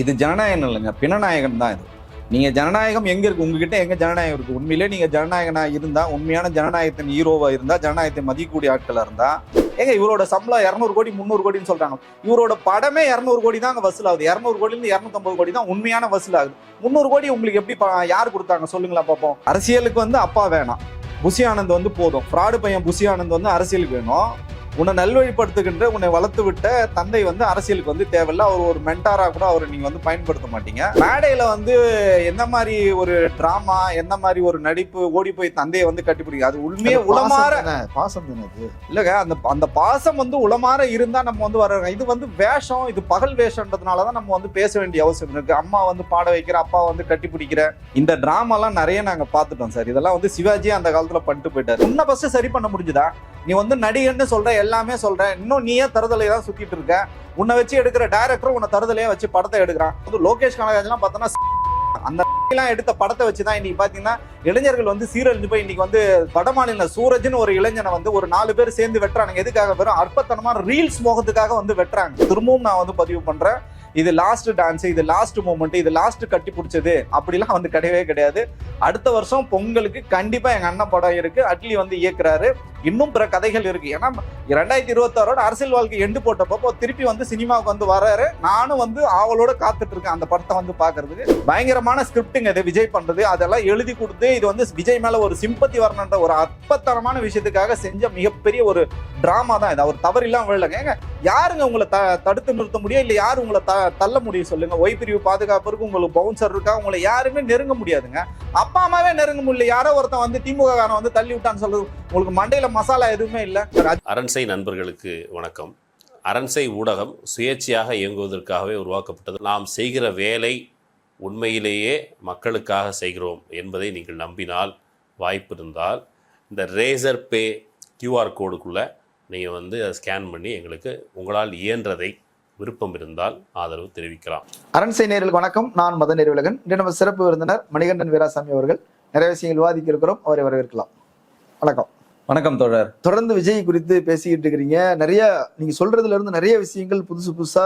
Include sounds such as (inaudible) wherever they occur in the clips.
இது ஜனநாயகம் இல்லைங்க. பிணநாயகம் தான் இது. நீங்கள் ஜனநாயகம் எங்கே இருக்குது உங்ககிட்ட எங்கே ஜனநாயகம் இருக்குது உண்மையிலே நீங்கள் ஜனநாயகனாக இருந்தால் உண்மையான ஜனநாயகத்தின் ஹீரோவாக இருந்தால் ஜனநாயகத்தை மதிக்கக்கூடிய ஆட்களாக இருந்தால் ஏங்க இவரோட சம்பளம் இரநூறு கோடி முந்நூறு கோடின்னு சொல்கிறாங்க இவரோட படமே இரநூறு கோடி தான் வசூல் ஆகுது இரநூறு கோடிலேருந்து இரநூத்தம்பது கோடி தான் உண்மையான வசூல் ஆகுது முந்நூறு கோடி உங்களுக்கு எப்படி யார் கொடுத்தாங்க? சொல்லுங்களா பார்ப்போம் அரசியலுக்கு வந்து அப்பா வேணாம். புசி ஆனந்த் வந்து போதும். ஃப்ராடு பையன் புசி ஆனந்த் வந்து அரசியலுக்கு வேணும். உன்னை நல்வழிப்படுத்துகின்ற உன்னை வளர்த்து விட்ட தந்தை வந்து அரசியலுக்கு வந்து தேவையில்ல. அவர் ஒரு மென்டாரா கூட அவர் நீங்க வந்து பயன்படுத்த மாட்டீங்க. மேடையில வந்து எந்த மாதிரி ஒரு டிராமா எந்த மாதிரி ஒரு நடிப்பு ஓடி போய் தந்தையை வந்து கட்டிப்பிடிக்க அது உண்மையே உளமாற பாசம் தானே, இல்லங்க அந்த அந்த பாசம் வந்து உளமாற இருந்தா நம்ம வந்து வர இது வந்து வேஷம் இது பகல் வேஷம்ன்றதுனால தான் நம்ம வந்து பேச வேண்டிய அவசியம் இருக்கு. அம்மா வந்து பாட வைக்கிற அப்பா வந்து கட்டி பிடிக்கிற இந்த டிராமாலாம் நிறைய நாங்க பார்த்துட்டோம் சார். இதெல்லாம் வந்து சிவாஜி அந்த காலத்துல பண்ணிட்டு போயிட்டாரு. உன்னை ஃபர்ஸ்ட் சரி பண்ண முடிஞ்சுதா? நீ வந்து நடிகர்னு சொல்ற எல்லாமே சொல்ற. இன்னும் நீயே தருதலை தான் சுத்திட்டு இருக்க. உன்னை வச்சு எடுக்கிற டைரக்டரும் உன்னை தருதலையே வச்சு படத்தை எடுக்கிறான். வந்து லோகேஷ் கனகராஜ்லாம் பார்த்தோன்னா அந்த (laughs) எல்லாம் எடுத்த படத்தை வச்சு தான் இன்னைக்கு பார்த்தீங்கன்னா இளைஞர்கள் வந்து சீரழிஞ்சு போய் இன்னைக்கு வந்து வடமாநில சூரஜ்னு ஒரு இளைஞனை வந்து ஒரு நாலு பேர் சேர்ந்து வெட்டுறானுங்க. எதுக்காக? வெறும் அற்பத்தனமான ரீல்ஸ் மோகத்துக்காக வந்து வெட்டுறாங்க. திரும்பவும் நான் வந்து பதிவு பண்றேன். இது லாஸ்ட் டான்ஸ் இது லாஸ்ட் மூமெண்ட் இது லாஸ்ட் கட்டி பிடிச்சது. அப்படிலாம் வந்து கிடையவே கிடையாது. அடுத்த வருஷம் பொங்கலுக்கு கண்டிப்பா எங்க அண்ணன் படம் இருக்கு. அட்லி வந்து இயக்குறாரு. இன்னும் பிற கதைகள் இருக்கு. ஏன்னா ரெண்டாயிரத்தி இருபத்தாறோட அரசியல் வாழ்க்கை எண்டு போட்டப்போ திருப்பி வந்து சினிமாவுக்கு வந்து வராரு. நானும் வந்து ஆவலோட காத்துட்டு இருக்கேன் அந்த படத்தை வந்து பாக்குறதுக்கு. பயங்கரமான ஸ்கிரிப்டிங் இது விஜய் பண்றது. அதெல்லாம் எழுதி கொடுத்து இது வந்து விஜய் மேல ஒரு சிம்பத்தி வரணுன்ற ஒரு அற்பத்தனமான விஷயத்துக்காக செஞ்ச மிகப்பெரிய ஒரு டிராமா தான் இது. அவர் தவறில்லாம விழலங்க. யாருங்க உங்களை த தடுத்து நிறுத்த முடியும்? இல்ல யாரு உங்களை த தள்ள முடியும் சொல்லுங்க? ஒய் பிரிவு பாதுகாப்பு இருக்கு உங்களுக்கு பவுன்சர் இருக்கா? உங்களை யாருமே நெருங்க முடியாதுங்க. அப்பா அம்மாவே நெருங்க முடியல. யாரோ ஒருத்தன் வந்து திமுக காரன் வந்து தள்ளி விட்டான்னு சொல்றது உங்களுக்கு மண்டையில மசாலா எதுவுமே இல்ல. அரண்சை நண்பர்களுக்கு வணக்கம். அரண்சை ஊடகம் சுயேட்சையாக இயங்குவதற்காகவே உருவாக்கப்பட்டது. நாம் செய்கிற வேலை உண்மையிலேயே மக்களுக்காக செய்கிறோம் என்பதை நீங்கள் நம்பினால் வாய்ப்பு இருந்தால் இந்த ரேசர் பே கியூஆர் கோடுக்குள்ளே நீங்கள் வந்து அதை ஸ்கேன் பண்ணி எங்களுக்கு உங்களால் இயன்றதை விருப்பம் இருந்தால் ஆதரவு தெரிவிக்கலாம். அரண்சை நேர்களுக்கு வணக்கம். நான் மத நெறிவுலகன் இன்று நம்ம சிறப்பு விருந்தினர் மணிகண்டன் வீராசாமி அவர்கள். நிறைய விஷயங்கள் விவாதிக்க இருக்கிறோம். அவரை வரவேற்கலாம். வணக்கம். வணக்கம் தோழர். தொடர்ந்து விஜய் குறித்து பேசிக்கிட்டு இருக்கிறீங்க. நிறைய நீங்க சொல்றதுல இருந்து நிறைய விஷயங்கள் புதுசு புதுசா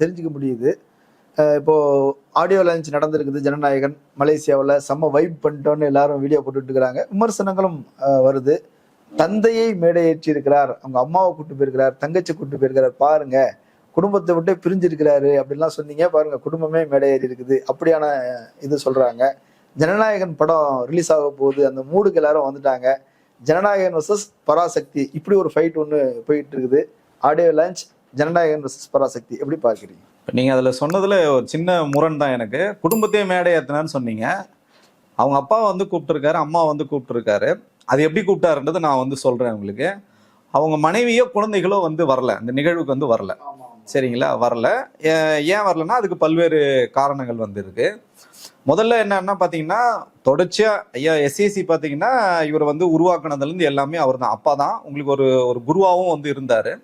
தெரிஞ்சுக்க முடியுது. இப்போ ஆடியோ லான்ச் நடந்திருக்குது ஜனநாயகன் மலேசியாவில். செம்ம வைப் பண்ணிட்டோன்னு எல்லாரும் வீடியோ போட்டுட்டு இருக்கிறாங்க. விமர்சனங்களும் வருது. தந்தையை மேடையேற்றி இருக்கிறார். அவங்க அம்மாவை கூட்டு போயிருக்கிறார். தங்கச்சி கூட்டு போயிருக்கிறார். பாருங்க குடும்பத்தை விட்டு பிரிஞ்சிருக்கிறாரு அப்படின்லாம் சொன்னீங்க. பாருங்க குடும்பமே மேடையேறி இருக்குது. அப்படியான இது சொல்றாங்க. ஜனநாயகன் படம் ரிலீஸ் ஆக போகுது. அந்த மூடுக்கு எல்லாரும் வந்துட்டாங்க. ஜனநாயகன் வர்சஸ் பராசக்தி. இப்படி ஒரு ஃபைட் ஒன்று போயிட்டு இருக்குது. Audio launch Jana Nayagan versus Parasakthi. எப்படி பார்க்குறீங்க? இப்ப நீங்க அதுல சொன்னதுல ஒரு சின்ன முரண் தான் எனக்கு. குடும்பத்தையே மேடை ஏத்தினான்னு சொன்னீங்க. அவங்க அப்பா வந்து கூப்பிட்டுருக்காரு அம்மா வந்து கூப்பிட்டுருக்காரு. அது எப்படி கூப்பிட்டாருன்றது நான் வந்து சொல்றேன் உங்களுக்கு. அவங்க மனைவியோ குழந்தைகளோ வந்து வரல. அந்த நிகழ்வுக்கு வந்து வரல. சரிங்களா? வரல. ஏன் வரலன்னா அதுக்கு பல்வேறு காரணங்கள் வந்து இருக்கு முதல்ல என்னன்னா பாத்தீங்கன்னா தொடர்ச்சியா ஐயா எஸ்ஏசி பாத்தீங்கன்னா இவர் வந்து உருவாக்குனதுல இருந்து எல்லாமே அவர் தான் அப்பா தான் உங்களுக்கு ஒரு ஒரு குருவாவும் வந்து இருந்தாரு.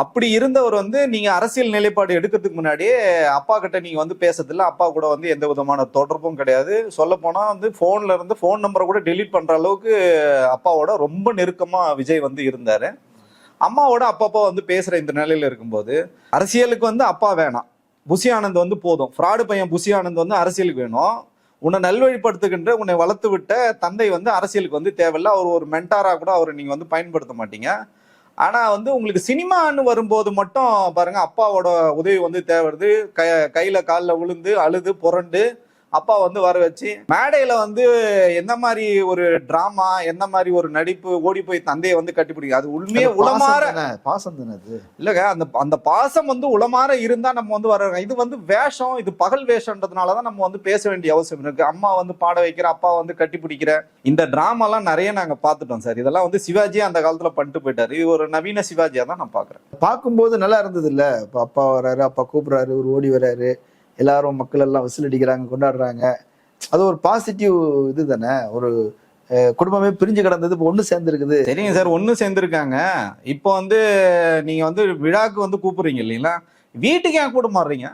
அப்படி இருந்தவர் வந்து நீங்க அரசியல் நிலைப்பாடு எடுக்கிறதுக்கு முன்னாடியே அப்பா கிட்ட நீங்க வந்து பேசதில்ல அப்பா கூட வந்து எந்த விதமான தொடர்பும் கிடையாது. சொல்ல போனா வந்து போன்ல இருந்து ஃபோன் நம்பரை கூட டெலீட் பண்ற அளவுக்கு அப்பாவோட ரொம்ப நெருக்கமா விஜய் வந்து இருந்தாரு. அம்மாவோட அப்பப்போ வந்து பேசுற இந்த நிலையில இருக்கும்போது அரசியலுக்கு வந்து அப்பா வேணாம். புசி ஆனந்த் வந்து போதும். ஃப்ராடு பையன் புசி ஆனந்த் வந்து அரசியலுக்கு வேணும். உன்னை நல்வழிப்படுத்துகின்ற உன்னை வளர்த்து விட்ட தந்தை வந்து அரசியலுக்கு வந்து தேவையில்ல. அவர் ஒரு மென்டாராக கூட அவரை நீங்கள் வந்து பயன்படுத்த மாட்டீங்க. ஆனால் வந்து உங்களுக்கு சினிமான்னு வரும்போது மட்டும் பாருங்கள் அப்பாவோட உதவி வந்து தேவைப்படுது. க கையில் காலில் விழுந்து அழுது புரண்டு அப்பா வந்து வர வச்சு மேடையில வந்து எந்த மாதிரி ஒரு டிராமா எந்த மாதிரி ஒரு நடிப்பு ஓடி போய் தந்தையை வந்து கட்டிப்பிடிக்க அது உண்மையே உளமாற பாசம் தானே, அது? இல்லங்க அந்த அந்த பாசம் வந்து உளமாற இருந்தா நம்ம வந்து வர இது வந்து வேஷம் இது பகல் வேஷம்ன்றதுனால தான் நம்ம வந்து பேச வேண்டிய அவசியம் இருக்கு. அம்மா வந்து பாட வைக்கிற அப்பா வந்து கட்டி பிடிக்கிற இந்த டிராமாலாம் நிறைய நாங்க பார்த்துட்டோம் சார். இதெல்லாம் வந்து சிவாஜி அந்த காலத்துல பண்ணிட்டு போயிட்டாரு. இது ஒரு நவீன சிவாஜியா தான் நான் பாக்குறேன் பார்க்கும்போது நல்லா இருந்தது இல்ல? இப்போ அப்பா வராரு அப்பா கூப்பிடுறாரு ஒரு ஓடி வராரு. எல்லாரும் மக்கள் எல்லாம் விசில் அடிக்கிறாங்க கொண்டாடுறாங்க. அது ஒரு பாசிட்டிவ் இது தானே? ஒரு குடும்பமே பிரிஞ்சு கிடந்தது இப்போ ஒன்று சேர்ந்துருக்குது. சரிங்க சார் ஒண்ணு சேர்ந்துருக்காங்க. இப்போ வந்து நீங்க வந்து விழாக்கு வந்து கூப்பிடுறீங்க இல்லைங்களா? வீட்டுக்கு ஏன் கூட மாறுறீங்க?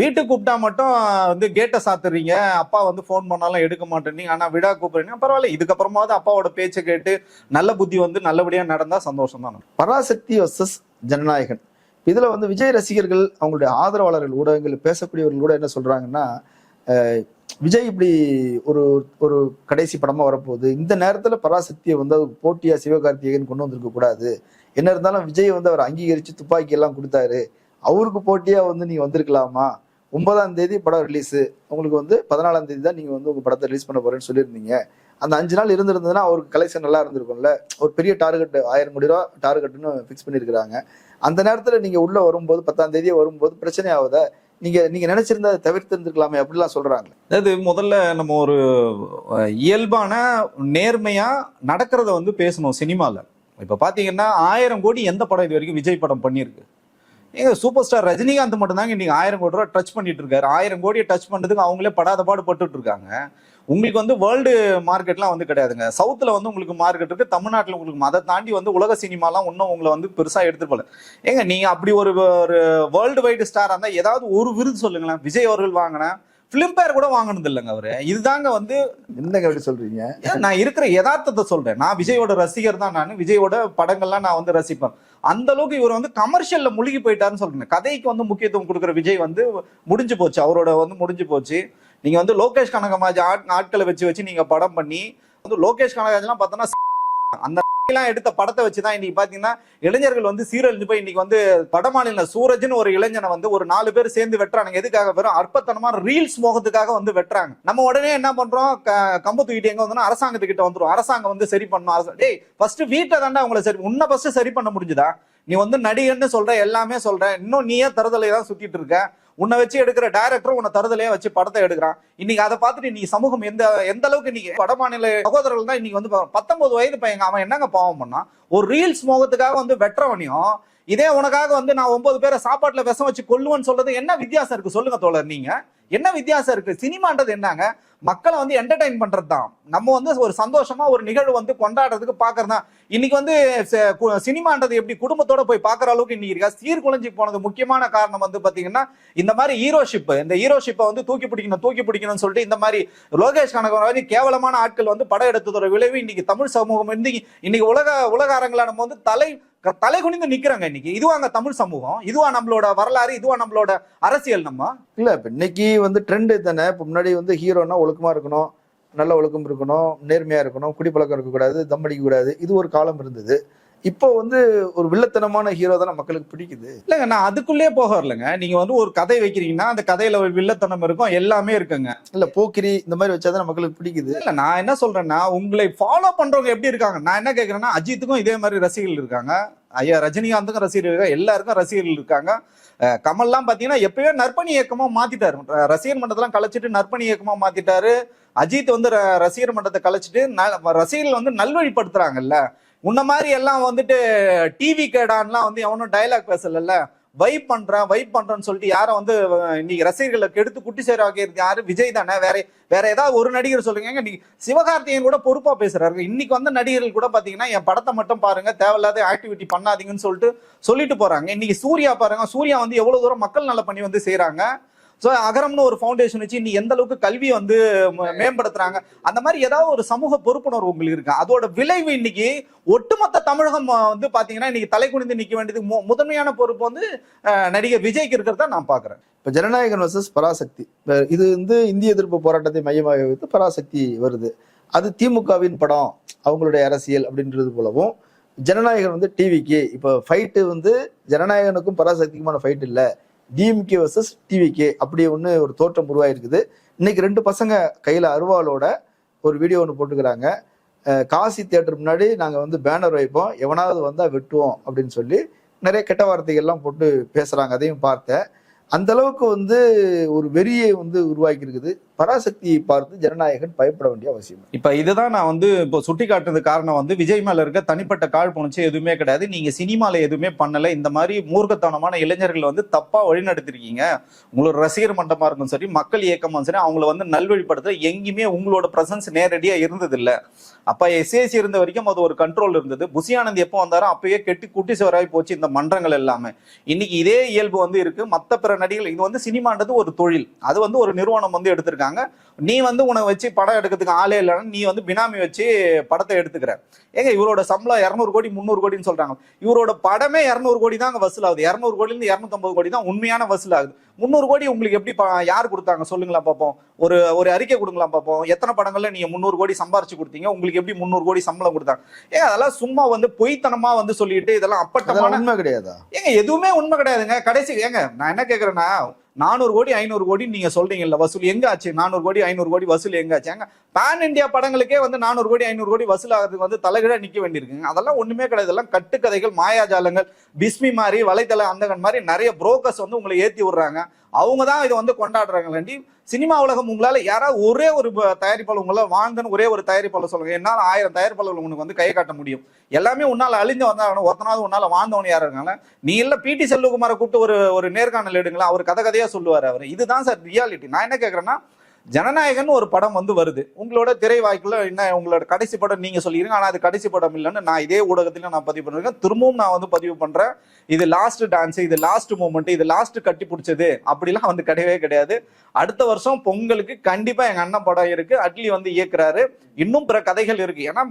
வீட்டுக்கு கூப்பிட்டா மட்டும் வந்து கேட்டை சாத்துறீங்க. அப்பா வந்து ஃபோன் பண்ணாலும் எடுக்க மாட்டேனீங்க ஆனா விழா கூப்பிடுறீங்க பரவாயில்ல. இதுக்கப்புறமாவது அப்பாவோட பேச்சை கேட்டு நல்ல புத்தி வந்து நல்லபடியா நடந்தா சந்தோஷம் தான்? பராசக்தி வர்சஸ் ஜனநாயகன். இதுல வந்து விஜய் ரசிகர்கள் அவங்களுடைய ஆதரவாளர்கள் ஊடகங்கள் பேசக்கூடியவர்கள் கூட என்ன சொல்றாங்கன்னா விஜய் இப்படி ஒரு ஒரு கடைசி படமா வரப்போகுது. இந்த நேரத்துல பராசக்தியை வந்து அவருக்கு போட்டியா சிவகார்த்திகேயன் கொண்டு வந்திருக்க கூடாது. என்ன இருந்தாலும் விஜய் வந்து அவர் அங்கீகரிச்சு துப்பாக்கி எல்லாம் கொடுத்தாரு. அவருக்கு போட்டியா வந்து நீங்க வந்திருக்கலாமா? ஒன்பதாம் தேதி படம் ரிலீஸ் உங்களுக்கு வந்து பதினாலாம் தேதி தான் நீங்க வந்து உங்க படத்தை ரிலீஸ் பண்ண போறேன்னு சொல்லியிருந்தீங்க. அந்த அஞ்சு நாள் இருந்திருந்ததுன்னா அவருக்கு கலெக்ஷன் நல்லா இருந்திருக்கும்ல. ஒரு பெரிய டார்கெட் ஆயிரம் கோடி ரூபா டார்கெட்னு ஃபிக்ஸ் பண்ணியிருக்கிறாங்க. அந்த நேரத்துல நீங்க உள்ள வரும்போது பத்தாம் தேதியே வரும்போது பிரச்சனை ஆகுதா நீங்க நீங்க நினைச்சிருந்தா அதை தவிர்த்து இருந்திருக்கலாமே அப்படிலாம் சொல்றாங்க அதாவது முதல்ல நம்ம ஒரு இயல்பான நேர்மையா நடக்கிறத வந்து பேசணும் சினிமால. இப்ப பாத்தீங்கன்னா ஆயிரம் கோடி எந்த படம் இது வரைக்கும் விஜய் படம் பண்ணியிருக்கு? ஏங்க சூப்பர் ஸ்டார் ரஜினிகாந்த் மட்டும்தாங்க இன்னைக்கு ஆயிரம் கோடி ரூபா டச் பண்ணிட்டு இருக்காரு. ஆயிரம் கோடியை டச் பண்ணுறதுக்கு அவங்களே படாத பாடு பட்டுட்டு இருக்காங்க. உங்களுக்கு வந்து வேர்ல்டு மார்க்கெட்லாம் வந்து கிடையாதுங்க. சவுத்துல வந்து உங்களுக்கு மார்க்கெட் இருக்கு தமிழ்நாட்டுல உங்களுக்கு அதை தாண்டி வந்து உலக சினிமாலாம் இன்னும் உங்களை வந்து பெருசா எடுத்துட்டு போல ஏங்க நீங்க அப்படி ஒரு ஒரு வேர்ல்டு வைடு ஸ்டாரா இருந்தா ஏதாவது ஒரு விருது சொல்லுங்களேன். விஜய் அவர்கள் வாங்கின பிலிம்பேர் கூட வாங்கினது இல்லைங்க அவரு. இதுதாங்க வந்து என்னங்க அப்படி சொல்றீங்க? நான் இருக்கிற யதார்த்தத்தை சொல்றேன். நான் விஜயோட ரசிகர் தான் நான். விஜயோட படங்கள்லாம் நான் வந்து ரசிப்பேன். அந்த அளவுக்கு இவர் வந்து கமர்ஷியல்ல முழுகி போயிட்டாருன்னு சொல்றேன் கதைக்கு வந்து முக்கியத்துவம் கொடுக்குற விஜய் வந்து முடிஞ்சு போச்சு. அவரோட வந்து முடிஞ்சு போச்சு. நீங்க வந்து லோகேஷ் கனகராஜ் ஆட் ஆட்களை வச்சு வச்சு நீங்க படம் பண்ணி வந்து லோகேஷ் கனகராஜ்லாம் பார்த்தோன்னா அந்த எல்லாம் எடுத்த படத்தை வச்சு தான் இன்னைக்கு பாத்தீங்கன்னா இளைஞர்கள் வந்து சீரழிஞ்சு போய் இன்னைக்கு வந்து வடமாநில சூரஜ்னு ஒரு இளைஞனை வந்து ஒரு நாலு பேர் சேர்ந்து வெட்டுறாங்க. எதுக்காக? வெறும் அற்பத்தனமான ரீல்ஸ் மோகத்துக்காக வந்து வெட்டுறாங்க. நம்ம உடனே என்ன பண்றோம்? க- கம்பு தூக்கிட்டு எங்க வந்தோம்னா அரசாங்கத்துக்கிட்ட வந்துடும் அரசாங்கம் வந்து சரி பண்ணும். டேய் ஃபர்ஸ்ட் வீட்டை தாண்டா அவங்கள சரி உன்னை ஃபர்ஸ்ட் சரி பண்ண முடிஞ்சுதா? நீ வந்து நடிகன்னு சொல்ற எல்லாமே சொல்ற. இன்னும் நீயே தருதலை தான் சுத்திட்டு இருக்க. உன்னை வச்சு எடுக்கிற டைரக்டர் உன்னை தருதலையே வச்சு படத்தை எடுக்கிறான். இன்னைக்கு அதை பார்த்துட்டு நீ சமூகம் எந்த எந்த அளவுக்கு இன்னைக்கு வடமாநில சகோதரர்கள் தான் இன்னைக்கு வந்து பத்தொன்பது வயது பையன் அவன் என்னங்க பாவம் பண்ணா? ஒரு ரீல்ஸ் மோகத்துக்காக வந்து வெற்றவனையும் இதே உனக்காக வந்து நான் ஒன்பது பேரை சாப்பாட்டுல விஷம் வச்சு கொல்லுவேன்னு சொல்றது என்ன வித்தியாசம் இருக்கு? சொல்லுங்க தோழர் நீங்க. என்ன வித்தியாசம் இருக்கு? சினிமான்றது என்னங்க? மக்களை வந்து என்டர்டைன் பண்றது தான் நம்ம வந்து ஒரு சந்தோஷமா ஒரு நிகழ்வு வந்து கொண்டாடுறதுக்கு பாக்குறது தான் இன்னைக்கு வந்து சினிமான்றது எப்படி குடும்பத்தோட போய் பாக்குற அளவுக்கு இன்னைக்கு இருக்கா? சீர்குலைஞ்சு போனது முக்கியமான காரணம் வந்து பாத்தீங்கன்னா இந்த மாதிரி ஹீரோஷிப் இந்த ஹீரோஷிப்பை வந்து தூக்கி பிடிக்கணும் தூக்கி பிடிக்கணும்னு சொல்லிட்டு இந்த மாதிரி லோகேஷ் கனகராஜ் கேவலமான ஆட்கள் வந்து படம் எடுத்ததோட விளைவு இன்னைக்கு தமிழ் சமூகம் வந்து இன்னைக்கு உலக உலக அரங்கில நம்ம வந்து தலை க- தலை குனிந்து நிக்கிறாங்க இன்னைக்கு. இதுவாங்க தமிழ் சமூகம்? இதுவா நம்மளோட வரலாறு? இதுவா நம்மளோட அரசியல் நம்ம? இல்ல இப்ப இன்னைக்கு வந்து ட்ரெண்ட் தானே இப்ப முன்னாடி வந்து ஹீரோனா ஒழுக்கமா இருக்கணும் நல்ல ஒழுக்கம் இருக்கணும் நேர்மையா இருக்கணும் குடிப்பழக்கம் இருக்கக்கூடாது தம் அடிக்க கூடாது இது ஒரு காலம் இருந்தது. இப்போ வந்து ஒரு வில்லத்தனமான ஹீரோ தானே மக்களுக்கு பிடிக்குது. இல்லைங்க நான் அதுக்குள்ளேயே போக வரலங்க. நீங்க வந்து ஒரு கதை வைக்கிறீங்கன்னா அந்த கதையில ஒரு வில்லத்தனம் இருக்கும் எல்லாமே இருக்குங்க. இல்ல போக்கிரி இந்த மாதிரி வச்சாதான் மக்களுக்கு பிடிக்குது. இல்ல நான் என்ன சொல்றேன்னா உங்களை ஃபாலோ பண்றவங்க எப்படி இருக்காங்க? நான் என்ன கேக்குறேன்னா அஜித்துக்கும் இதே மாதிரி ரசிகர்கள் இருக்காங்க. ஐயா ரஜினிகாந்துக்கும் ரசிகர்கள் இருக்காங்க எல்லாருக்கும் ரசிகர்கள் இருக்காங்க. கமல்லாம் பாத்தீங்கன்னா எப்பயோ நற்பணி இயக்கமா மாத்திட்டாரு. ரசிகர் மன்றத்தெல்லாம் கலைச்சிட்டு நற்பணி இயக்கமா மாத்திட்டாரு. அஜித் வந்து ர- ரசிகர் மன்றத்தை கலைச்சிட்டு ந- ரசிகர்கள் வந்து நல்வழிப்படுத்துறாங்கல்ல. உன்ன மாதிரி எல்லாம் வந்துட்டு டிவி கேடான்லாம் வந்து எவனும் டயலாக் பேசல வைப் பண்றேன் வைப் பண்றேன்னு சொல்லிட்டு யாரை வந்து இன்னைக்கு ரசிகர்களை கெடுத்து குட்டி சேராக்கிறது யாரு? விஜய் தானே. வேற வேற ஏதாவது ஒரு நடிகர் சொல்லுங்க. இன்னைக்கு சிவகார்த்திகேயன் கூட பொறுப்பா பேசுறாரு. இன்னைக்கு வந்த நடிகர்கள் கூட பாத்தீங்கன்னா என் படத்தை மட்டும் பாருங்க தேவையில்லாத ஆக்டிவிட்டி பண்ணாதீங்கன்னு சொல்லிட்டு சொல்லிட்டு போறாங்க. இன்னைக்கு சூர்யா பாருங்க சூர்யா வந்து எவ்வளவு தூரம் மக்கள் நல பண்ணி வந்து செய்யறாங்க ஸோ அகரம்னு ஒரு ஃபவுண்டேஷன் வச்சு இன்னைக்கு எந்த அளவுக்கு கல்வியை வந்து மேம்படுத்துறாங்க அந்த மாதிரி ஏதாவது ஒரு சமூக பொறுப்புணர்வு உங்களுக்கு இருக்கு? அதோட விளைவு இன்னைக்கு ஒட்டுமொத்த தமிழகம் வந்து பாத்தீங்கன்னா இன்னைக்கு தலை குனிந்து நிக்க வேண்டியது மு- முதன்மையான பொறுப்பு வந்து நடிகர் விஜய்க்கு இருக்கிறதா நான் பாக்குறேன். இப்ப ஜனநாயகன் வர்சஸ் பராசக்தி. இது வந்து இந்திய எதிர்ப்பு போராட்டத்தை மையமாக வைத்து பராசக்தி வருது. அது திமுகவின் படம் அவங்களுடைய அரசியல் அப்படின்றது போலவும் ஜனநாயகன் வந்து டிவிக்கு இப்போ ஃபைட்டு வந்து ஜனநாயகனுக்கும் பராசக்திக்குமான ஃபைட் இல்லை. டிஎம்கே வர்சஸ் டிவிகே அப்படி ஒன்று ஒரு தோற்றம் உருவாயிருக்குது. இன்னைக்கு ரெண்டு பசங்க கையில் அருவாளோட ஒரு வீடியோ ஒன்று போட்டுக்கிறாங்க. காசி தேட்டர் முன்னாடி நாங்கள் வந்து பேனர் வைப்போம். எவனாவது வந்தால் வெட்டுவோம் அப்படின்னு சொல்லி நிறைய கெட்ட வார்த்தைகள்லாம் போட்டு பேசுகிறாங்க அதையும் பார்த்தேன் அந்த அளவுக்கு வந்து ஒரு வெறியை வந்து உருவாக்கி இருக்குது பராசக்தியை பார்த்து ஜனநாயகன் பயப்பட வேண்டிய அவசியம் இப்ப இதுதான் நான் வந்து இப்போ சுட்டி காட்டுறது காரணம் வந்து விஜய் மேல இருக்க தனிப்பட்ட காழ்ப்புணர்ச்சி எதுவுமே கிடையாது. நீங்க சினிமால எதுவுமே பண்ணல. இந்த மாதிரி மூர்க்கத்தனமான இளைஞர்கள் வந்து தப்பா வழிநடத்திருக்கீங்க. உங்களோட ரசிகர் மண்டமா இருக்கும் சரி மக்கள் இயக்கமா சரி அவங்கள வந்து நல்வழிப்படுத்த எங்கேயுமே உங்களோட பிரசன்ஸ் நேரடியா இருந்தது இல்ல அப்ப எஸ்ஏசி இருந்த வரைக்கும் அது ஒரு கண்ட்ரோல் இருந்தது. புசியானந்த் எப்போ வந்தாரோ அப்பயே கெட்டி குட்டி சுவராய் போச்சு இந்த மன்றங்கள் எல்லாமே. இன்னைக்கு இதே இயல்பு வந்து இருக்கு. மத்த பிற நடிகர்கள் இது வந்து சினிமான்றது ஒரு தொழில். அது வந்து ஒரு நிறுவனம் வந்து எடுத்திருக்காங்க. இருக்காங்க நீ வந்து உனக்கு வச்சு படம் எடுக்கிறதுக்கு ஆளே இல்லைன்னு நீ வந்து பினாமி வச்சு படத்தை எடுத்துக்கிற. ஏங்க இவரோட சம்பளம் இரநூறு கோடி முந்நூறு கோடின்னு சொல்றாங்க. இவரோட படமே இரநூறு கோடி தான் அங்கே வசூல் ஆகுது இரநூறு கோடியிலிருந்து இரநூத்தம்பது கோடி தான் உண்மையான வசூல் ஆகுது முந்நூறு கோடி உங்களுக்கு எப்படி யார் கொடுத்தாங்க? சொல்லுங்களா பார்ப்போம். ஒரு ஒரு அறிக்கை கொடுங்களா பார்ப்போம். எத்தனை படங்கள்ல நீங்க முந்நூறு கோடி சம்பாரிச்சு கொடுத்தீங்க? உங்களுக்கு எப்படி முந்நூறு கோடி சம்பளம் கொடுத்தாங்க? ஏங்க அதெல்லாம் சும்மா வந்து பொய்த்தனமா வந்து சொல்லிட்டு இதெல்லாம் அப்பட்டமான உண்மை கிடையாதா? ஏங்க எதுவுமே உண்மை கிடையாதுங்க. கடைசி ஏங்க நான் என்ன கேக்குறேன்னா நானூறு கோடி ஐநூறு கோடி நீங்க சொல்றீங்கல்ல வசூல் எங்க ஆச்சு? நானூறு கோடி ஐநூறு கோடி வசூல் எங்க ஆச்சு? ஏங்க பேன் இந்தியா படங்களுக்கே வந்து நானூறு கோடி ஐநூறு கோடி வசூல் ஆகிறதுக்கு வந்து தலைகீழா நிக்க வேண்டியிருக்குங்க. அதெல்லாம் ஒண்ணுமே கிடையாது. இதெல்லாம் கட்டுக்கதைகள் மாயாஜாலங்கள் பிஸ்மி மாதிரி வலைத்தள அந்தகன் மாதிரி நிறைய புரோக்கர்ஸ் வந்து உங்களை ஏத்தி விடுறாங்க. அவங்க தான் இதை வந்து கொண்டாடுறாங்களாண்டி? சினிமா உலகம் உங்களால் யாராவது ஒரே ஒரு தயாரிப்பாளர் உங்களால் வாழ்ந்தன்னு ஒரே ஒரு தயாரிப்பாளர் சொல்லுங்கள் என்னால் ஆயிரம் தயாரிப்பாளர் உனக்கு வந்து கை காட்ட முடியும். எல்லாமே உன்னால அழிஞ்சு வந்தாலும் ஒருத்தனாவது உன்னால் வாழ்ந்தவனு யார் இருக்காங்க? நீ இல்லை பிடி செல்வகுமாரை கூப்பிட்டு ஒரு ஒரு நேர்காணல் எடுங்களா அவர் கதை கதையாக சொல்லுவார் அவர். இதுதான் சார் ரியாலிட்டி நான் என்ன கேட்குறேன்னா ஜனநாயகன் ஒரு படம் வந்து வருது. உங்களோட திரை வாய்க்குள்ள என்ன உங்களோட கடைசி படம் நீங்க சொல்லிருங்க. ஆனா அது கடைசி படம் இல்லைன்னு நான் இதே ஊடகத்துல நான் பதிவு பண்ணிருக்கேன். திரும்பவும் நான் வந்து பதிவு பண்றேன். இது லாஸ்ட் டான்ஸ் இது லாஸ்ட் மூமெண்ட் இது லாஸ்ட் கட்டி பிடிச்சது. அப்படிலாம் வந்து கிடையவே கிடையாது. அடுத்த வருஷம் பொங்கலுக்கு கண்டிப்பா எங்க அண்ணன் படம் இருக்கு. அட்லி வந்து இயக்குறாரு. இன்னும் பிற கதைகள் இருக்கு. ஏன்னா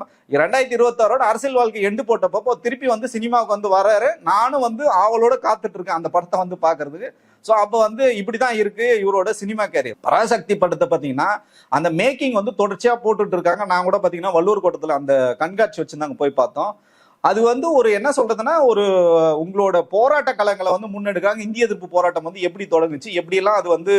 ரெண்டாயிரத்தி இருபத்தாறோட அரசியல் வாழ்க்கை எண்டு போட்டப்போ திருப்பி வந்து சினிமாவுக்கு வந்து வராரு. நானும் வந்து ஆவலோட காத்துட்டு இருக்கேன் அந்த படத்தை வந்து பாக்குறதுக்கு ஸோ அப்போ வந்து இப்படி தான் இருக்கு இவரோட சினிமா கேரியர் பராசக்தி படத்தை பார்த்தீங்கன்னா அந்த மேக்கிங் வந்து தொடர்ச்சியாக போட்டுட்டு இருக்காங்க. நான் கூட பார்த்தீங்கன்னா வள்ளூர் கோட்டத்தில் அந்த கண்காட்சி வச்சுருந்தாங்க போய் பார்த்தோம். அது வந்து ஒரு என்ன சொல்றதுன்னா ஒரு உங்களோட போராட்ட களங்களை வந்து முன்னெடுக்காங்க இந்திய எதிர்ப்பு போராட்டம் வந்து எப்படி தொடங்குச்சு எப்படிலாம் அது வந்து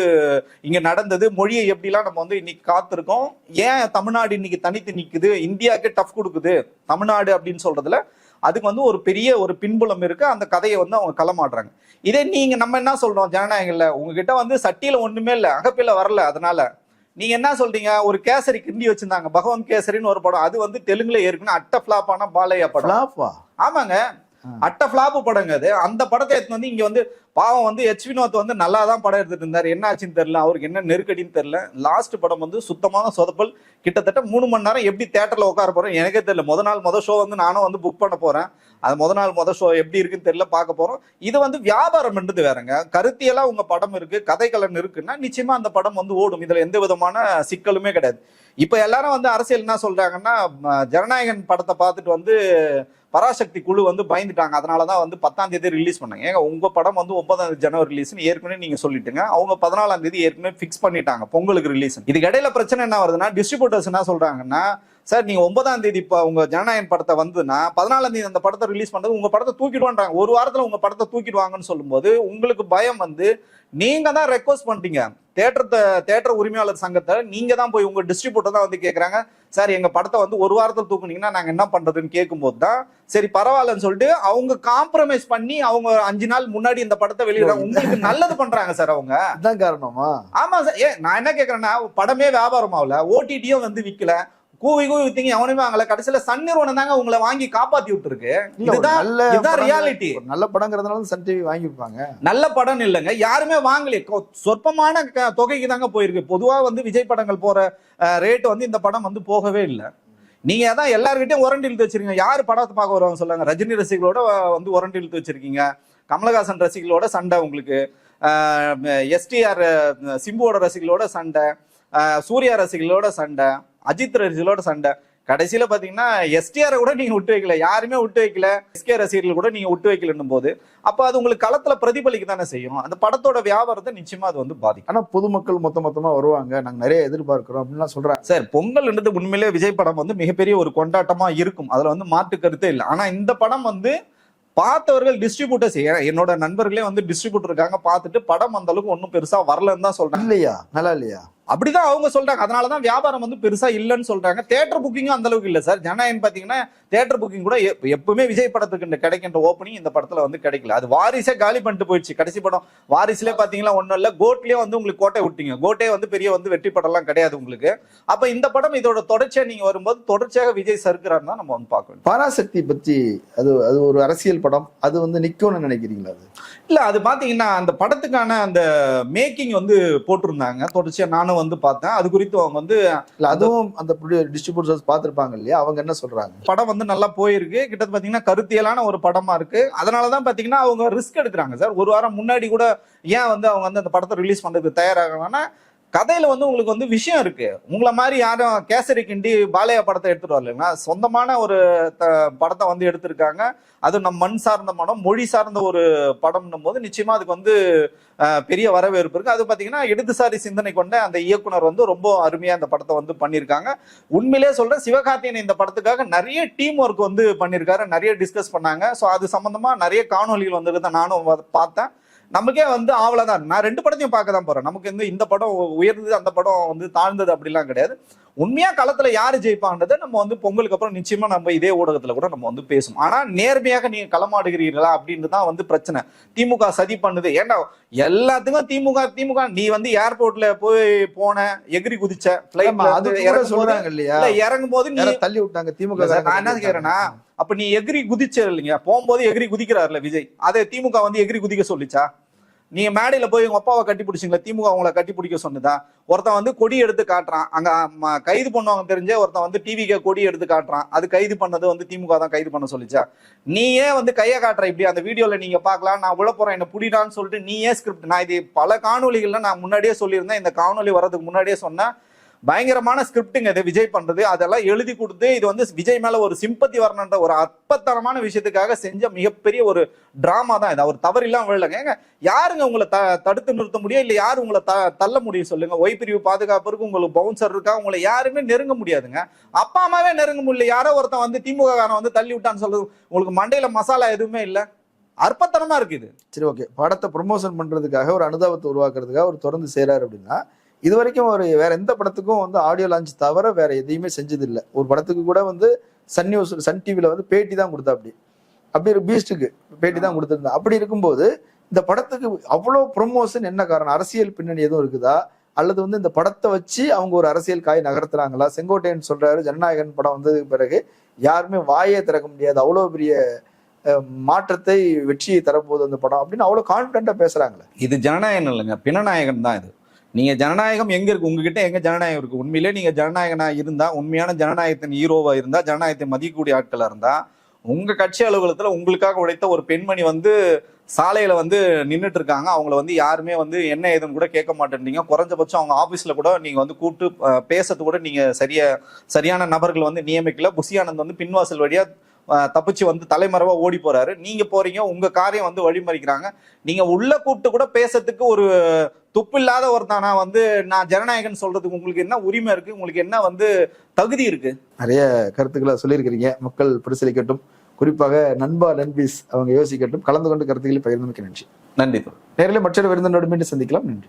இங்க நடந்தது மொழியை எப்படிலாம் நம்ம வந்து இன்னைக்கு காத்திருக்கோம் ஏன் தமிழ்நாடு இன்னைக்கு தனித்து நிற்குது இந்தியாவுக்கு டஃப் கொடுக்குது தமிழ்நாடு அப்படின்னு சொல்றதுல அதுக்கு வந்து ஒரு பெரிய ஒரு பின்புலம் இருக்கு. அந்த கதையை வந்து அவங்க களமாடுறாங்க. இதே நீங்க நம்ம என்ன சொல்றோம்? ஜனநாயகம்ல உங்ககிட்ட வந்து சட்டியில ஒண்ணுமே இல்ல அகப்பில வரல அதனால. நீங்க என்ன சொல்றீங்க? ஒரு கேசரி கிண்டி வச்சிருந்தாங்க. பகவான் கேசரின்னு ஒரு படம். அது வந்து தெலுங்குல ஏற்கனவே அட்ட ஆன பாலையா படம். ஃபிளாப்பா? ஆமாங்க. அட்ட ஃபிளாப் படங்க அது. அந்த படத்தை எடுத்து வந்து இங்க வந்து பாவம் வந்து எச் வினோத் வந்து நல்லா தான் படம் எடுத்துட்டு இருந்தார். என்ன ஆச்சுன்னு தெரியல. அவருக்கு என்ன நெருக்கடின்னு தெரியல. லாஸ்ட் படம் வந்து சுத்தமான சொதப்பல். கிட்டத்தட்ட மூணு மணி நேரம் எப்படி தேட்டரில் உட்கார போகிறோம் எனக்கே தெரியல. முத நாள் முத ஷோ வந்து நானும் வந்து புக் பண்ண போகிறேன் அது முத நாள் முத ஷோ எப்படி இருக்குன்னு தெரியல பார்க்க போகிறோம் இது வந்து வியாபாரம் என்றது வேறங்க. கருத்தியெல்லாம் உங்கள் படம் இருக்குது கதைக்கலன் இருக்குன்னா நிச்சயமாக அந்த படம் வந்து ஓடும். இதில் எந்த விதமான சிக்கலுமே கிடையாது. இப்போ எல்லாரும் வந்து அரசியல் என்ன சொல்கிறாங்கன்னா ஜனநாயகன் படத்தை பார்த்துட்டு வந்து பராசக்தி குழு வந்து பயந்துட்டாங்க. அதனால தான் வந்து பத்தாம் தேதி ரிலீஸ் பண்ணாங்க. ஏங்க உங்கள் படம் வந்து ஒன்பதாம் தேதி ஜனவரி ரிலீஸ்னு ஏற்கனவே நீங்க சொல்லிட்டுங்க. அவங்க பதினாலாம் தேதி ஏற்கனவே ஃபிக்ஸ் பண்ணிட்டாங்க பொங்கலுக்கு ரிலீஸ் இதுக்கு இடையில பிரச்சனை என்ன வருதுன்னா டிஸ்ட்ரிபியூட்டர்ஸ் என்ன சொல்றாங்கன்னா சார் நீங்க ஒன்பதாம் தேதி இப்போ உங்க ஜனநாயகன் படத்தை வந்துன்னா பதினாலாம் தேதி அந்த படத்தை ரிலீஸ் பண்றது உங்க படத்தை தூக்கிடுவான்றாங்க. ஒரு வாரத்துல உங்க படத்தை தூக்கிடுவாங்கன்னு சொல்லும்போது உங்களுக்கு பயம் வந்து நீங்க தான் ரெக்வஸ்ட் பண்ணிட்டீங்க. தேட்டர் தேட்டர் உரிமையாளர் சங்கத்தை நீங்க தான் போய் உங்க டிஸ்ட்ரிபியூட்டர் தான் வந்து கேக்குறாங்க. சார் எங்க படத்தை வந்து ஒரு வாரத்தில் தூக்குனீங்கன்னா நாங்க என்ன பண்றதுன்னு கேட்கும்போது தான் சரி பரவாயில்லன்னு சொல்லிட்டு அவங்க காம்ப்ரமைஸ் பண்ணி அவங்க அஞ்சு நாள் முன்னாடி இந்த படத்தை வெளியிடுறாங்க. உங்களுக்கு நல்லது பண்றாங்க சார் அவங்க. இதுதான் காரணமா? ஆமா சார். ஏன் நான் என்ன கேக்குறேன்னா படமே வியாபாரம் ஆகல ஓடிடியும் வந்து விக்கல. கூவி கூவி வித்தீங்க எவனுமே வாங்கல கடைசியில சன் நிறுவனம் தாங்க உங்களை வாங்கி காப்பாத்தி விட்டுருக்கு. இதுதான் இதுதான் ரியாலிட்டி நல்ல படங்கிறதுனால சன் டிவி வாங்கிப்பாங்க நல்ல படம் இல்லைங்க. யாருமே வாங்கல. கொ- சொற்பமான தொகைக்கு தாங்க போயிருக்கு. பொதுவா வந்து விஜய் படங்கள் போற ரேட் வந்து இந்த படம் வந்து போகவே இல்லை. நீங்க அதான் எல்லார்கிட்டயும் உரண்டு இழுத்து வச்சிருக்கீங்க. யார் படத்தை பார்க்க வருவாங்க சொல்லுங்க. ரஜினி ரசிகளோட வந்து உரண்டு இழுத்து வச்சிருக்கீங்க. கமலஹாசன் ரசிகளோட சண்டை உங்களுக்கு. எஸ்டிஆர் சிம்புவோட ரசிகளோட சண்டை. சூர்யா ரசிகளோட சண்டை. அஜித் ரசிகளோட சண்டை. கடைசியில பாத்தீங்கன்னா எஸ்டிஆரை கூட நீங்க விட்டு வைக்கல. யாருமே விட்டு வைக்கல. எஸ்கே ரசிகர்கள் கூட நீங்க விட்டு வைக்கலன்னும் போது அப்ப அது உங்களுக்கு களத்துல பிரதிபலிக்க தானே செய்யும். அந்த படத்தோட வியாபாரத்தை நிச்சயமா அது வந்து பாதிக்கும். ஆனா பொதுமக்கள் மொத்த மொத்தமா வருவாங்க. நாங்க நிறைய எதிர்பார்க்கிறோம் அப்படின்லாம் சொல்றாங்க. சார் பொங்கல்ன்றது உண்மையிலே விஜய் படம் வந்து மிகப்பெரிய ஒரு கொண்டாட்டமா இருக்கும். அதுல வந்து மாற்று கருத்தே இல்லை. ஆனா இந்த படம் வந்து பார்த்தவர்கள் டிஸ்ட்ரிபியூட்டர்ஸ் என்னோட நண்பர்களே வந்து டிஸ்ட்ரிபியூட்டர் இருக்காங்க. பார்த்துட்டு படம் அந்த அளவுக்கு ஒன்றும் பெருசா வரலன்னு தான் சொல்றாங்க. இல்லையா? நல்லா இல்லையா? அப்படிதான் அவங்க சொல்றாங்க. அதனாலதான் வியாபாரம் வந்து பெருசா இல்லைன்னு சொல்றாங்க. தேட்டர் புக்கிங்கும் அந்த அளவுக்கு இல்ல சார். ஜனநாயகன் பாத்தீங்கன்னா தேட்டர் புக்கிங் கூட எப்- எப்பவுமே விஜய் படத்துக்கு கிடைக்கின்ற ஓப்பனிங் இந்த படத்துல வந்து கிடைக்கல. அது வாரிசே காலி பண்ணிட்டு போயிடுச்சு. கடைசி படம் வாரிசுல பாத்தீங்கன்னா ஒண்ணும் இல்ல. கோட்லயே வந்து உங்களுக்கு கோட்டை விட்டீங்க. கோட்டே வந்து பெரிய வந்து வெற்றி படம்லாம் கிடையாது உங்களுக்கு. அப்ப இந்த படம் இதோட தொடர்ச்சியா நீங்க வரும்போது தொடர்ச்சியாக விஜய் சறுக்கிறான்னு தான் நம்ம வந்து பார்க்க வேண்டும் பராசக்தி பத்தி அது அது ஒரு அரசியல் படம். அது வந்து நிக்கும்னு நினைக்கிறீங்களா அது? இல்ல அது பாத்தீங்கன்னா அந்த படத்துக்கான அந்த மேக்கிங் வந்து போட்டிருந்தாங்க. தொடர்ச்சியா நானும் வந்து பார்த்தேன். அது குறித்து அவங்க வந்து அதுவும் அந்த டிஸ்ட்ரிபியூட்டர்ஸ் பார்த்திருப்பாங்க இல்லையா? அவங்க என்ன சொல்றாங்க? படம் வந்து நல்லா போயிருக்கு. கிட்டத்தட்ட பாத்தீங்கன்னா கருத்தியலான ஒரு படமா இருக்கு. அதனாலதான் பாத்தீங்கன்னா அவங்க ரிஸ்க் எடுக்கிறாங்க சார். ஒரு வாரம் முன்னாடி கூட ஏன் வந்து அவங்க வந்து அந்த படத்தை ரிலீஸ் பண்றதுக்கு தயாராகணும்னா கதையில வந்து உங்களுக்கு வந்து விஷயம் இருக்கு. உங்களை மாதிரி யாரும் கேசரி கிண்டி பாலையா படத்தை எடுத்துட்டு வரலைங்களா? சொந்தமான ஒரு த- படத்தை வந்து எடுத்திருக்காங்க. அது நம்ம மண் சார்ந்த மனம் மொழி சார்ந்த ஒரு படம்னும் போது நிச்சயமா அதுக்கு வந்து பெரிய வரவேற்பு இருக்கு. அது பாத்தீங்கன்னா இடதுசாரி சிந்தனை கொண்ட அந்த இயக்குனர் வந்து ரொம்ப அருமையா அந்த படத்தை வந்து பண்ணியிருக்காங்க. உண்மையிலே சொல்றேன் சிவகார்த்தியன் இந்த படத்துக்காக நிறைய டீம் ஒர்க் வந்து பண்ணியிருக்காரு நிறைய டிஸ்கஸ் பண்ணாங்க. ஸோ அது சம்பந்தமா நிறைய காணொலிகள் வந்திருக்கிறத நானும் பார்த்தேன். நமக்கே வந்து ஆவலதான். நான் ரெண்டு படத்தையும் பார்க்க தான் போறேன். நமக்கு வந்து இந்த படம் உயர்ந்தது அந்த படம் வந்து தாழ்ந்தது அப்படிலாம் கிடையாது. உண்மையா களத்துல யாரு ஜெயிப்பான்றதை நம்ம வந்து பொங்கலுக்கு அப்புறம் நிச்சயமா நம்ம இதே ஊடகத்துல கூட நம்ம வந்து பேசும் ஆனா நேர்மையாக நீங்க களமாடுகிறீர்களா அப்படின்னு தான் வந்து பிரச்சனை. திமுக சதி பண்ணுது. ஏன்டா எல்லாத்துக்கும் திமுக திமுக. நீ வந்து ஏர்போர்ட்ல போய் போன எகிரி குதிச்ச இறங்கும் போது நீ தள்ளி விட்டாங்க திமுக நான் என்ன கேக்குறேன்னா அப்ப நீ எகிரி குதிச்ச இல்லைங்க. போகும்போது எகிரி குதிக்கிறாருல விஜய். அதை திமுக வந்து எகிரி குதிக்க சொல்லிச்சா? நீங்க மேடையில போய் உங்க அப்பாவை கட்டி பிடிச்சிங்களா? திமுக அவங்களை கட்டி பிடிக்க சொன்னதா? ஒருத்தன் வந்து கொடி எடுத்து காட்டுறான். அங்க ம, கைது பண்ணுவாங்க தெரிஞ்ச ஒருத்தன் வந்து டிவிக்கு கொடி எடுத்து காட்டுறான். அது கைது பண்ணது வந்து திமுக தான் கைது பண்ண சொல்லிச்சா? நீயே வந்து கையை காட்டுற இப்படி? அந்த வீடியோல நீங்க பார்க்கலாம். நான் உள்ள போறேன் என்ன புடிடான்னு சொல்லிட்டு நீயே ஸ்கிரிப்ட் நான் இது பல காணொலிகள்ல நான் முன்னாடியே சொல்லியிருந்தேன். இந்த காணொலி வர்றதுக்கு முன்னாடியே சொன்னேன். பயங்கரமான ஸ்கிரிப்டுங்க இது விஜய் பண்றது. அதெல்லாம் எழுதி கொடுத்து இது வந்து விஜய் மேல ஒரு சிம்பத்தி வரணுன்ற ஒரு அற்பத்தனமான விஷயத்துக்காக செஞ்ச மிகப்பெரிய ஒரு டிராமா தான் இது. அவர் தவறு இல்லாம விழலங்க. ஏங்க யாருங்க உங்களை த தடுத்து நிறுத்த முடியும்? இல்லை யார் உங்களை த தள்ள முடியும் சொல்லுங்க? ஒய் பிரிவு பாதுகாப்பிற்கு உங்களுக்கு பவுன்சர் இருக்கா? உங்களை யாருமே நெருங்க முடியாதுங்க. அப்பா அம்மாவே நெருங்க முடியல. யாரோ ஒருத்தன் வந்து திமுக காரன் வந்து தள்ளி விட்டான்னு சொல்றது உங்களுக்கு மண்டையில மசாலா எதுவுமே இல்லை. அற்பத்தனமா இருக்கு இது. சரி ஓகே படத்தை ப்ரொமோஷன் பண்றதுக்காக ஒரு அனுதாபத்தை உருவாக்குறதுக்காக அவர் தொடர்ந்து செய்யறாரு அப்படின்னா இது வரைக்கும் அவர் வேற எந்த படத்துக்கும் வந்து ஆடியோ லான்ச் தவிர வேற எதையுமே செஞ்சது இல்ல ஒரு படத்துக்கு கூட வந்து சன் நியூஸ் சன் டிவில வந்து பேட்டி தான் கொடுத்தா அப்படி அப்படி ஒரு பீஸ்டுக்கு பேட்டி தான் கொடுத்துருந்தா. அப்படி இருக்கும்போது இந்த படத்துக்கு அவ்வளோ ப்ரொமோஷன் என்ன காரணம்? அரசியல் பின்னணி எதுவும் இருக்குதா? அல்லது வந்து இந்த படத்தை வச்சு அவங்க ஒரு அரசியல் காய் நகர்த்துறாங்களா? செங்கோட்டையன் சொல்றாரு ஜனநாயகன் படம் வந்ததுக்கு பிறகு யாருமே வாயே திறக்க முடியாது. அவ்வளோ பெரிய மாற்றத்தை வெற்றியை தரப்போகுது அந்த படம். அப்படின்னு அவ்வளோ கான்பிடண்டா பேசுறாங்களே. இது ஜனநாயகம் இல்லைங்க பிணநாயகம் தான் இது. நீங்க ஜனநாயகம் எங்க இருக்கு? உங்ககிட்ட எங்க ஜனநாயகம் இருக்கு? உண்மையிலே நீங்க ஜனநாயகனா இருந்தா உண்மையான ஜனநாயகத்தின் ஹீரோவா இருந்தா ஜனநாயகத்தை மதிக்கக்கூடிய ஆட்களா இருந்தா உங்க கட்சி அலுவலகத்துல உங்களுக்காக உழைத்த ஒரு பெண்மணி வந்து சாலையில வந்து நின்றுட்டு இருக்காங்க. அவங்கள வந்து யாருமே வந்து என்ன ஏதுன்னு கூட கேட்க மாட்டேன்றீங்க. குறைஞ்சபட்சம் அவங்க ஆபீஸ்ல கூட நீங்க வந்து கூப்பிட்டு பேசுறது கூட நீங்க சரியா சரியான நபர்கள் வந்து நியமிக்கல. புசியானந்த் வந்து பின்வாசல் வழியா தப்பிச்சு வந்து தலைமறைவா ஓடி போறாரு. நீங்க போறீங்க உங்க காரியம் வந்து வழிமறிக்கிறாங்க. நீங்க உள்ள கூப்பிட்டு கூட பேசுறதுக்கு ஒரு துப்பில்லாத ஒருத்தானா வந்து நான் ஜனநாயகன் சொல்றதுக்கு உங்களுக்கு என்ன உரிமை இருக்கு? உங்களுக்கு என்ன வந்து தகுதி இருக்கு? நிறைய கருத்துக்களை சொல்லியிருக்கிறீங்க. மக்கள் பரிசீலிக்கட்டும். குறிப்பாக நண்பா நண்பீஸ் அவங்க யோசிக்கட்டும். கலந்து கொண்டு கருத்துக்களை பகிர்ந்தமைக்கு நன்றி. நன்றி நேரில் மற்றொரு விருந்தினோடு மீண்டும் சந்திக்கலாம். நன்றி.